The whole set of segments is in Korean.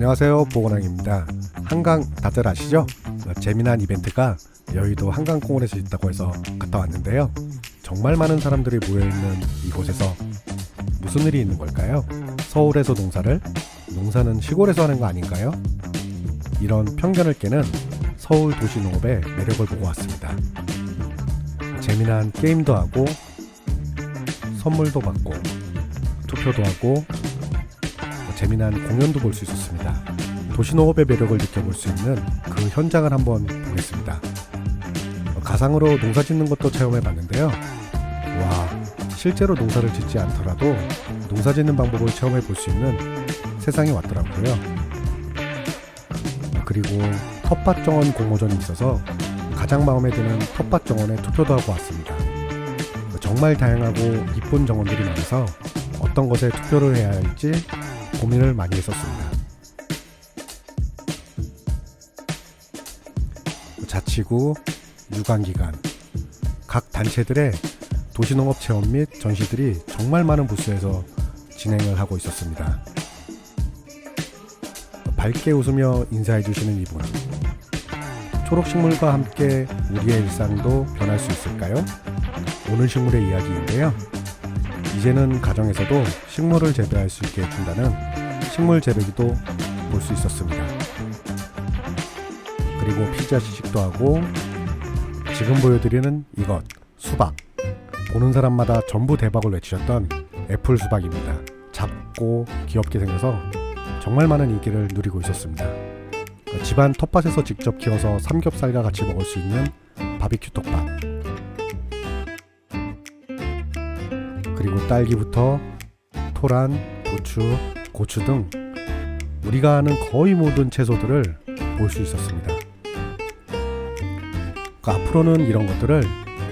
안녕하세요 보건왕입니다 한강 다들 아시죠? 재미난 이벤트가 여의도 한강공원에서 있다고 해서 갔다 왔는데요 정말 많은 사람들이 모여있는 이곳에서 무슨 일이 있는 걸까요? 서울에서 농사를 농사는 시골에서 하는 거 아닌가요? 이런 편견을 깨는 서울 도시 농업의 매력을 보고 왔습니다 재미난 게임도 하고 선물도 받고 투표도 하고 재미난 공연도 볼 수 있었습니다. 도시농업의 매력을 느껴볼 수 있는 그 현장을 한번 보겠습니다. 가상으로 농사 짓는 것도 체험해 봤는데요. 와, 실제로 농사를 짓지 않더라도 농사 짓는 방법을 체험해 볼 수 있는 세상이 왔더라고요. 그리고 텃밭 정원 공모전이 있어서 가장 마음에 드는 텃밭 정원에 투표도 하고 왔습니다. 정말 다양하고 이쁜 정원들이 많아서 어떤 것에 투표를 해야 할지 고민을 많이 했었습니다. 자치구, 유관기관, 각 단체들의 도시농업 체험 및 전시들이 정말 많은 부스에서 진행을 하고 있었습니다. 밝게 웃으며 인사해 주시는 이분. 초록식물과 함께 우리의 일상도 변할 수 있을까요? 오늘 식물의 이야기인데요. 이제는 가정에서도 식물을 재배할 수 있게 해준다는 식물 재배기도 볼 수 있었습니다. 그리고 피자 시식도 하고 지금 보여드리는 이것 수박 보는 사람마다 전부 대박을 외치셨던 애플 수박입니다. 작고 귀엽게 생겨서 정말 많은 인기를 누리고 있었습니다. 집안 텃밭에서 직접 키워서 삼겹살과 같이 먹을 수 있는 바비큐 톱밥 그리고 딸기부터 토란, 부추, 고추 등 우리가 아는 거의 모든 채소들을 볼 수 있었습니다. 그 앞으로는 이런 것들을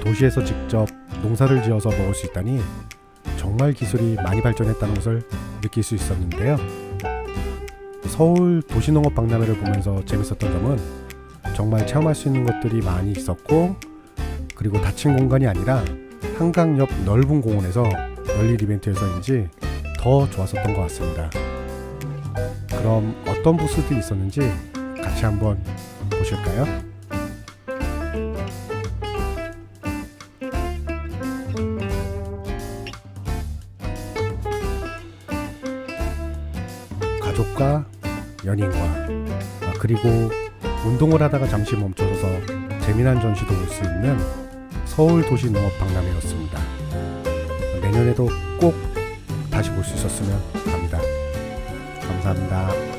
도시에서 직접 농사를 지어서 먹을 수 있다니 정말 기술이 많이 발전했다는 것을 느낄 수 있었는데요. 서울 도시농업 박람회를 보면서 재밌었던 점은 정말 체험할 수 있는 것들이 많이 있었고 그리고 닫힌 공간이 아니라 한강 옆 넓은 공원에서 열릴 이벤트여서인지 더 좋았었던 것 같습니다. 그럼 어떤 부스들이 있었는지 같이 한번 보실까요? 가족과 연인과 아, 그리고 운동을 하다가 잠시 멈춰서서 재미난 전시도 볼 수 있는 서울 도시 농업 박람회였습니다. 내년에도 꼭 다시 볼 수 있었으면 합니다. 감사합니다.